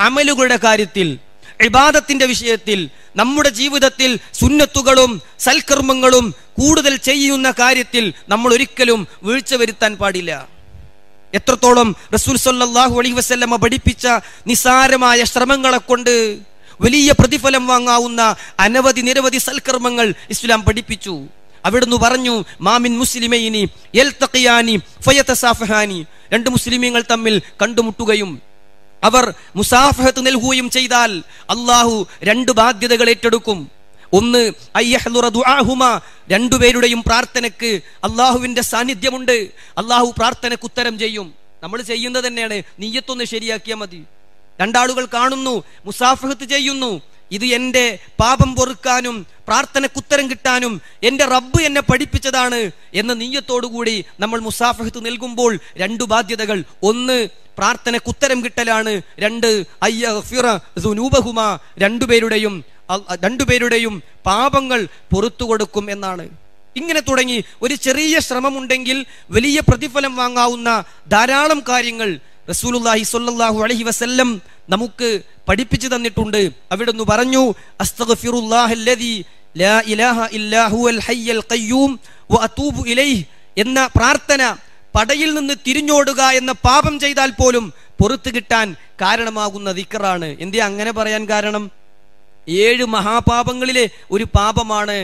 അമലുകളുടെ കാര്യത്തിൽ ഇബാദത്തിന്റെ വിഷയത്തിൽ നമ്മുടെ ജീവിതത്തിൽ സുന്നത്തുകളും സൽക്കർമ്മങ്ങളും കൂടുതൽ ചെയ്യുന്ന കാര്യത്തിൽ നമ്മൾ ഒരിക്കലും വീഴ്ച വരുത്താൻ പാടില്ല. എത്രത്തോളം റസൂൽ സല്ലാഹു അലൈഹി വസല്ലമ പഠിപ്പിച്ച നിസാരമായ ശ്രമങ്ങളെ കൊണ്ട് വലിയ പ്രതിഫലം വാങ്ങാവുന്ന അനവധി നിരവധി സൽക്കർമ്മങ്ങൾ ഇസ്ലാം പഠിപ്പിച്ചു. അവിടുന്ന് പറഞ്ഞു മാമിൻ ഫയതസാഫഹാനി. രണ്ട് മുസ്ലിമീങ്ങൾ തമ്മിൽ കണ്ടുമുട്ടുകയും അവർ മുസാഫഹത്ത് നൽകുകയും ചെയ്താൽ അള്ളാഹു രണ്ട് ബാധ്യതകൾ ഏറ്റെടുക്കും. ഒന്ന് രണ്ടുപേരുടെയും പ്രാർത്ഥനക്ക് അള്ളാഹുവിന്റെ സാന്നിധ്യമുണ്ട്. അള്ളാഹു പ്രാർത്ഥനക്ക് ഉത്തരം ചെയ്യും. നമ്മൾ ചെയ്യുന്നത് തന്നെയാണ്. നീയത്തൊന്ന് ശരിയാക്കിയാൽ മതി. രണ്ടാളുകൾ കാണുന്നു മുസാഫഹത്ത് ചെയ്യുന്നു. ഇത് എന്റെ പാപം പൊറുക്കാനും പ്രാർത്ഥനയ്ക്ക് ഉത്തരം കിട്ടാനും എന്റെ റബ്ബ് എന്നെ പഠിപ്പിച്ചതാണ് എന്ന നീയത്തോടുകൂടി നമ്മൾ മുസാഫഹത്ത് നൽകുമ്പോൾ രണ്ടു ബാധ്യതകൾ. ഒന്ന് പ്രാർത്ഥനയ്ക്ക് ഉത്തരം കിട്ടലാണ്. രണ്ട് അയ്യൂബഹുമ രണ്ടുപേരുടെയും രണ്ടുപേരുടെയും പാപങ്ങൾ പൊറത്തു കൊടുക്കും എന്നാണ്. ഇങ്ങനെ തുടങ്ങി ഒരു ചെറിയ ശ്രമമുണ്ടെങ്കിൽ വലിയ പ്രതിഫലം വാങ്ങാവുന്ന ധാരാളം കാര്യങ്ങൾ റസൂലുള്ളാഹി സ്വല്ലല്ലാഹു അലൈഹി വസല്ലം നമുക്ക് പഠിപ്പിച്ചു തന്നിട്ടുണ്ട്. അവിടുന്ന് പറഞ്ഞു അസ്തഗ്ഫിറുല്ലാഹല്ലദീ ലാ ഇലാഹ ഇല്ലാ ഹുവൽ ഹയ്യൽ ഖയ്യൂം വ വഅതൂബു ഇലൈഹി എന്ന പ്രാർത്ഥന പടയിൽ നിന്ന് തിരിഞ്ഞോടുക എന്ന പാപം ചെയ്താൽ പോലും പുറത്തു കിട്ടാൻ കാരണമാകുന്ന ദിക്കറാണ് എന്തേ അങ്ങനെ പറയാൻ കാരണം? ഏഴ് മഹാപാപങ്ങളിലെ ഒരു പാപമാണ്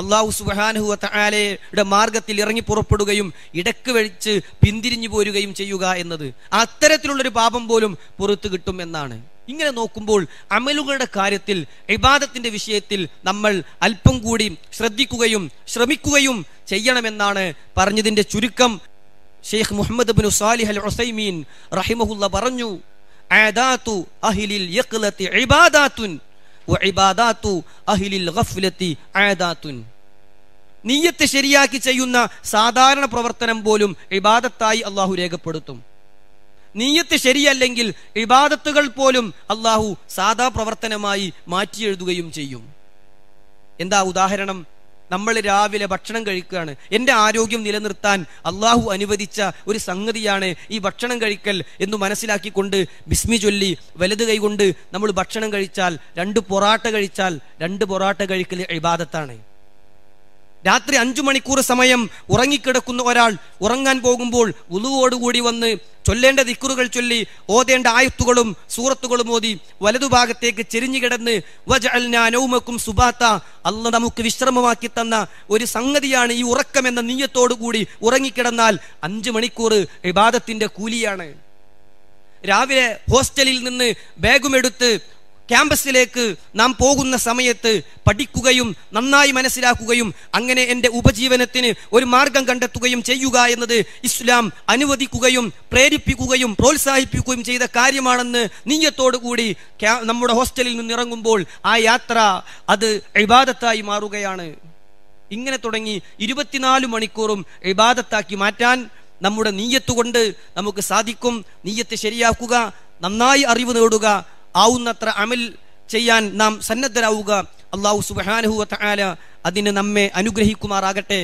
അള്ളാഹു സുബാനുഹു തആലയുടെ മാർഗത്തിൽ ഇറങ്ങി പുറപ്പെടുകയും ഇടയ്ക്ക് വെച്ച് പിന്തിരിഞ്ഞു പോരുകയും ചെയ്യുക എന്നത് അത്തരത്തിലുള്ളൊരു പാപം പോലും പുറത്തു കിട്ടും എന്നാണ്. ഇങ്ങനെ നോക്കുമ്പോൾ അമലുകളുടെ കാര്യത്തിൽ ഇബാദത്തിന്റെ വിഷയത്തിൽ നമ്മൾ അല്പം കൂടി ശ്രദ്ധിക്കുകയും ശ്രമിക്കുകയും ചെയ്യണമെന്നാണ് പറഞ്ഞതിന്റെ ചുരുക്കം. Sheikh Muhammad bin Salih al Uthaymeen റഹിമഹുല്ല പറഞ്ഞു ആദാത്തു അഹ്ലിൽ ഇബാദാത്തുൻ ഗഫ്ലത്തി ആദാത്തുൻ. നീയത്ത് ശരിയാക്കി ചെയ്യുന്ന സാധാരണ പ്രവർത്തനം പോലും ഇബാദത്തായി അള്ളാഹു രേഖപ്പെടുത്തും. നീയത്ത് ശരിയല്ലെങ്കിൽ ഇബാദത്തുകൾ പോലും അള്ളാഹു സാധാ പ്രവർത്തനമായി മാറ്റിയെഴുതുകയും ചെയ്യും. എന്താ ഉദാഹരണം? നമ്മൾ രാവിലെ ഭക്ഷണം കഴിക്കുകയാണ്. എന്റെ ആരോഗ്യം നിലനിർത്താൻ അള്ളാഹു അനുവദിച്ച ഒരു സംഗതിയാണ് ഈ ഭക്ഷണം കഴിക്കൽ എന്ന് മനസ്സിലാക്കിക്കൊണ്ട് ബിസ്മി ചൊല്ലി വലത് കൈകൊണ്ട് നമ്മൾ ഭക്ഷണം കഴിച്ചാൽ രണ്ട് പൊറാട്ട കഴിച്ചാൽ രണ്ട് പൊറാട്ട കഴിക്കൽ ഇബാദത്താണ്. രാത്രി അഞ്ചു മണിക്കൂർ സമയം ഉറങ്ങിക്കിടക്കുന്ന ഒരാൾ ഉറങ്ങാൻ പോകുമ്പോൾ ഉളുവോടുകൂടി വന്ന് ചൊല്ലേണ്ട ദിക്കുറുകൾ ചൊല്ലി ഓതേണ്ട ആയുത്തുകളും സൂറത്തുകളും ഓതി വലതുഭാഗത്തേക്ക് ചെരിഞ്ഞു കിടന്ന് സുബാത്ത. അല്ല നമുക്ക് വിശ്രമമാക്കി തന്ന ഒരു സംഗതിയാണ് ഈ ഉറക്കം എന്ന നീയത്തോടുകൂടി ഉറങ്ങിക്കിടന്നാൽ അഞ്ചു മണിക്കൂർ ഇബാദത്തിന്റെ കൂലിയാണ്. രാവിലെ ഹോസ്റ്റലിൽ നിന്ന് ബാഗുമെടുത്ത് ക്യാമ്പസിലേക്ക് നാം പോകുന്ന സമയത്ത് പഠിക്കുകയും നന്നായി മനസ്സിലാക്കുകയും അങ്ങനെ എന്റെ ഉപജീവനത്തിന് ഒരു മാർഗം കണ്ടെത്തുകയും ചെയ്യുക എന്നത് ഇസ്ലാം അനുവദിക്കുകയും പ്രേരിപ്പിക്കുകയും പ്രോത്സാഹിപ്പിക്കുകയും ചെയ്ത കാര്യമാണെന്ന് കൂടി നമ്മുടെ ഹോസ്റ്റലിൽ നിന്ന് ഇറങ്ങുമ്പോൾ ആ യാത്ര അത് ഇബാദത്തായി മാറുകയാണ്. ഇങ്ങനെ തുടങ്ങി ഇരുപത്തിനാല് മണിക്കൂറും ഇബാദത്താക്കി മാറ്റാൻ നമ്മുടെ നീയത്ത് കൊണ്ട് നമുക്ക് സാധിക്കും. നീയത്ത് ശരിയാക്കുക നന്നായി അറിവ് നേടുക ആവുന്നത്ര അമൽ ചെയ്യാൻ നാം സന്നദ്ധരാവുക. അള്ളാഹു സുബാനുഹുവ തആല അതിന് നമ്മെ അനുഗ്രഹിക്കുമാറാകട്ടെ.